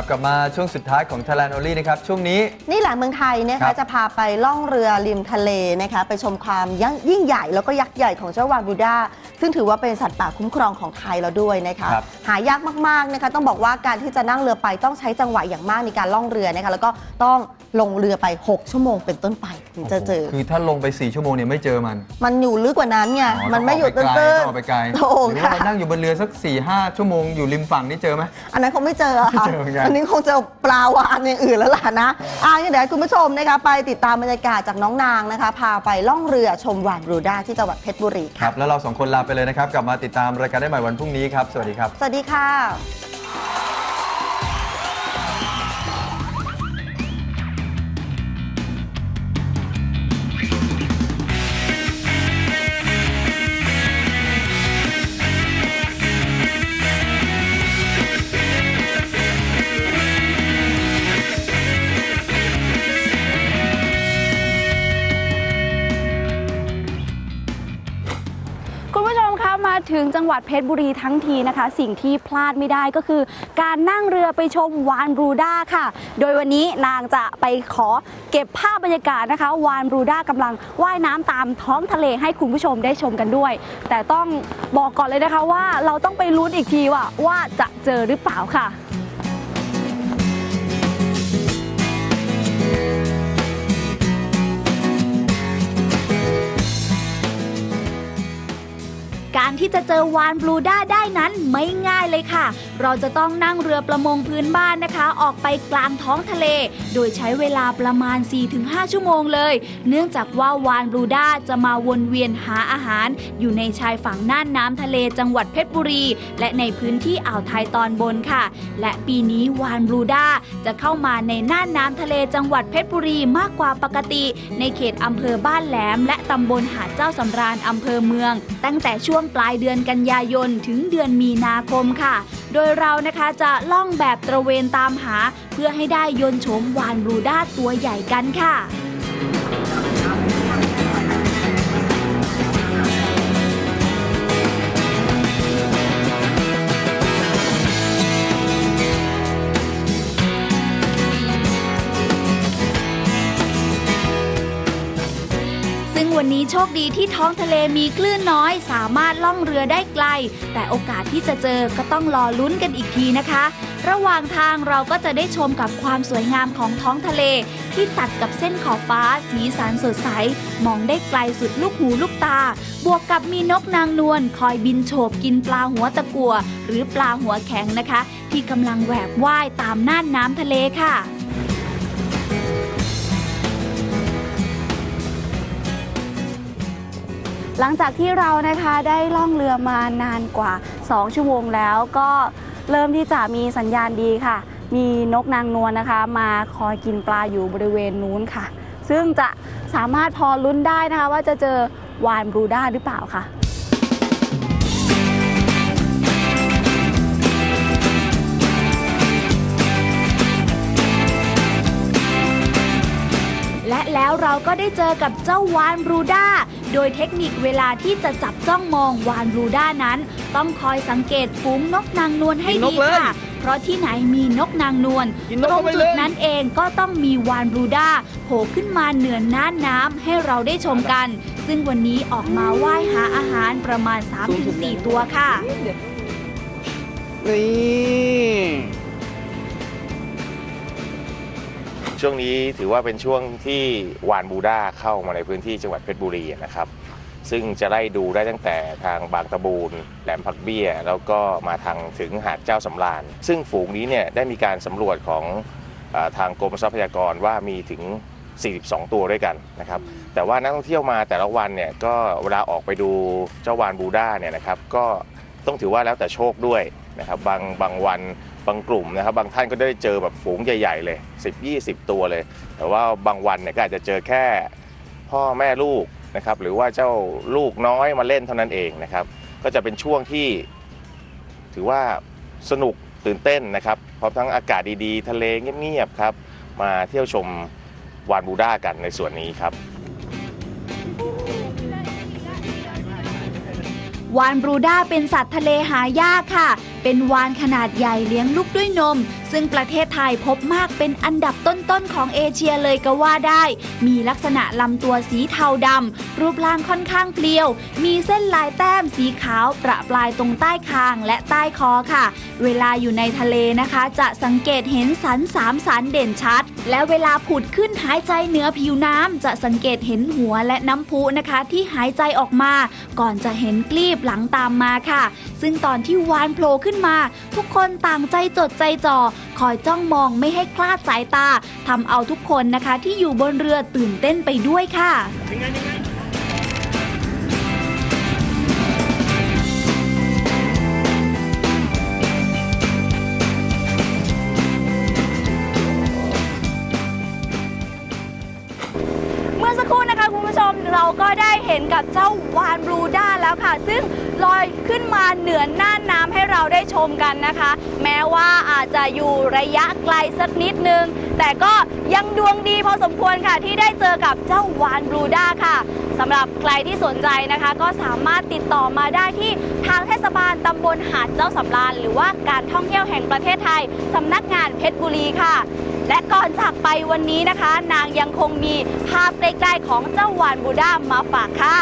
ครับกลับมาช่วงสุดท้ายของ Thailand Only นะครับช่วงนี้ นี่แหละเมืองไทยนะครัคะบจะพาไปล่องเรือริมทะเลนะคะไปชมความยั่งยิ่งใหญ่แล้วก็ยักษ์ใหญ่ของเจ้าวานบูดาซึ่งถือว่าเป็นสัตว์ป่าคุ้มครองของไทยแล้วด้วยนะคะครับ หายากมากๆนะคะต้องบอกว่าการที่จะนั่งเรือไปต้องใช้จังหวะอย่างมากในการล่องเรือนะคะแล้วก็ต้องลงเรือไป 6 ชั่วโมงเป็นต้นไปถึงจะเจอ คือถ้าลงไป 4 ชั่วโมงเนี่ยไม่เจอมันมันอยู่ลึกกว่านั้นไงอ๋อมันไม่อยู่ต้ตื้องนออกไปไกลๆต้องออกไปไกลหรือว่าโถค่ะ เรานั่งอยู่บนเรือสัก4ี่ห้าชั่วโมงอยู่ริมฝั่งนี่เจอไหม อันนั้นคงไม่เจออะค่ะไม่เจอเหมือนกันอันนี้คงเจอปลาวานอย่างอื่นแล้วล่ะนะอะงั้นเดี๋ยวให้คุณผู้ชมนะคะไปติดตามบรรยากาศจากน้องนางนะคะ พาไปล่องเรือชมวานบรูด้าที่จังหวัดเพชรบุรีคค่ะรับแล้วเราสองคนลาไปเลยนะครับ กลับมาติดตามรายการได้ใหม่วันพรุ่งนี้ครับ สวัสดีครับ สวัสดีค่ะ ถึงจังหวัดเพชรบุรีทั้งทีนะคะ สิ่งที่พลาดไม่ได้ก็คือ การนั่งเรือไปชมวานบรูด้าค่ะ โดยวันนี้นางจะไปขอเก็บภาพบรรยากาศนะคะ วานบรูด้ากำลังว่ายน้ำตามท้องทะเลให้คุณผู้ชมได้ชมกันด้วย แต่ต้องบอกก่อนเลยนะคะว่าเราต้องไปลุ้นอีกทีว่าว่าจะเจอหรือเปล่าค่ะ การที่จะเจอวานบลูด้าได้นั้นไม่ง่ายเลยค่ะ เราจะต้องนั่งเรือประมงพื้นบ้านนะคะ ออกไปกลางท้องทะเล โดยใช้เวลาประมาณ 4-5 ชั่วโมงเลย เนื่องจากว่าวานบลูด้าจะมาวนเวียนหาอาหาร อยู่ในชายฝั่งน่านน้ำทะเลจังหวัดเพชรบุรี และในพื้นที่อ่าวไทยตอนบนค่ะ และปีนี้วานบลูด้าจะเข้ามาในน่านน้ำทะเลจังหวัดเพชรบุรีมากกว่าปกติ ในเขตอำเภอบ้านแหลม และตำบลหาดเจ้าสำราญอำเภอเมือง ตั้งแต่ช่วงงปลายเดือนกันยายนถึงเดือนมีนาคมค่ะ โดยเรานะคะจะล่องแบบตระเวนตามหา เพื่อให้ได้ยนต์โฉมวานบรูด้าตัวใหญ่กันค่ะ วันนี้โชคดีที่ท้องทะเลมีคลื่นน้อย สามารถล่องเรือได้ไกล แต่โอกาสที่จะเจอก็ต้องรอลุ้นกันอีกทีนะคะ ระหว่างทางเราก็จะได้ชมกับความสวยงามของท้องทะเล ที่ตัดกับเส้นขอบฟ้า สีสันสดใส มองได้ไกลสุดลูกหูลูกตา บวกกับมีนกนางนวลคอยบินโฉบกินปลาหัวตะกัว หรือปลาหัวแข็งนะคะ ที่กำลังแหวกว่ายตามน่านน้ำทะเลค่ะ หลังจากที่เรานะคะได้ล่องเรือมานานกว่า 2 ชั่วโมงแล้วก็เริ่มที่จะมีสัญญาณดีค่ะ มีนกนางนวลนะคะ มาคอยกินปลาอยู่บริเวณนู้นค่ะ ซึ่งจะสามารถพอลุ้นได้นะคะ ว่าจะเจอวานบรูด้าหรือเปล่าค่ะ และแล้วเราก็ได้เจอกับเจ้าวานบรูด้า โดยเทคนิคเวลาที่จะจับจ้องมองวานบรูด้านั้น ต้องคอยสังเกตฝูงนกนางนวลให้กินนดีกเลยค่ะ เพราะที่ไหนมีนกนางนวลกินนตกรงเข้าไปจุเลดยนั้นเองก็ต้องมีวานบรูด้าโผล่ขึ้นมาเหนือน่านน้ำให้เราได้ชมกัน ซึ่งวันนี้ออกมาว่ายหาอาหารประมาณ 3-4 ตัวค่ะนี่ ช่วงนี้ถือว่าเป็นช่วงที่วานบูด้าเข้ามาในพื้นที่จังหวัดเพชรบุรีนะครับ ซึ่งจะไล่ดูได้ตั้งแต่ทางบางตะบูนแหลมผักเบี้ย แล้วก็มาทางถึงหาดเจ้าสำราญ ซึ่งฝูงนี้เนี่ยได้มีการสำรวจของอทางกรมทรัพยากรว่ามีถึง 42 ตัวด้วยกันนะครับ แต่ว่านักท่องเที่ยวมาแต่ละวันเนี่ยก็เวลาออกไปดูเจ้าวานบูด้าเนี่ยนะครับ ก็ต้องถือว่าแล้วแต่โชคด้วย นะครับบางบางวันบางกลุ่มนะครับ บางท่านก็ได้เจอแบบฝูงใหญ่ ๆ เลย 10 20 ตัวเลย แต่ว่าบางวันเนี่ยก็อาจจะเจอแค่พ่อแม่ลูกนะครับหรือว่าเจ้าลูกน้อยมาเล่นเท่านั้นเองนะครับ ก็จะเป็นช่วงที่ถือว่าสนุกตื่นเต้นนะครับพร้อมทั้งอากาศดีๆ ทะเลเงียบๆครับ มาเที่ยวชมวานบูด้ากันในส่วนนี้ครับวานบรูด้าเป็นสัตว์ทะเลหายากค่ะเป็นวานขนาดใหญ่เลี้ยงลูกด้วยนม ซึ่งประเทศไทยพบมากเป็นอันดับต้นๆของเอเชียเลยก็ว่าได้ มีลักษณะลำตัวสีเทาดำรูปร่างค่อนข้างเปลียว มีเส้นลายแต้มสีขาวประปลายตรงใต้คางและใต้คอค่ะ เวลาอยู่ในทะเลนะคะ จะสังเกตเห็นสันสามสันเด่นชัด และเวลาผุดขึ้นหายใจเหนือผิวน้ำจะสังเกตเห็นหัวและน้ำพุนะคะ ที่หายใจออกมา ก่อนจะเห็นกลีบหลังตามมาค่ะ ซึ่งตอนที่วานโผล่ขึ้นมา ทุกคนต่างใจจดใจจ่อคอยจ้องมองไม่ให้คลาดสายตาทำเอาทุกคนนะคะที่อยู่บนเรือตื่นเต้นไปด้วยค่ะ กับเจ้าวานบลูด้าแล้วค่ะ ซึ่งลอยขึ้นมาเหนือหน้าน้ำให้เราได้ชมกันนะคะ แม้ว่าอาจจะอยู่ระยะไกลสักนิดนึง แต่ก็ยังดวงดีพอสมควรค่ะที่ได้เจอกับเจ้าวานบลูด้าค่ะส รับใครที่สนใจนะคะ ก็สามารถติดต่อมาได้ที่ทางเทศบาลตำบลหาดเจ้าสำราญหรือว่าการท่องเที่ยวแห่งประเทศไทยสำนักงานเพชรบุรีค่ะ และก่อนจากไปวันนี้นะคะ นางยังคงมีภาพใกล้ๆของเจ้าวานบูด้ามาฝากค่ะ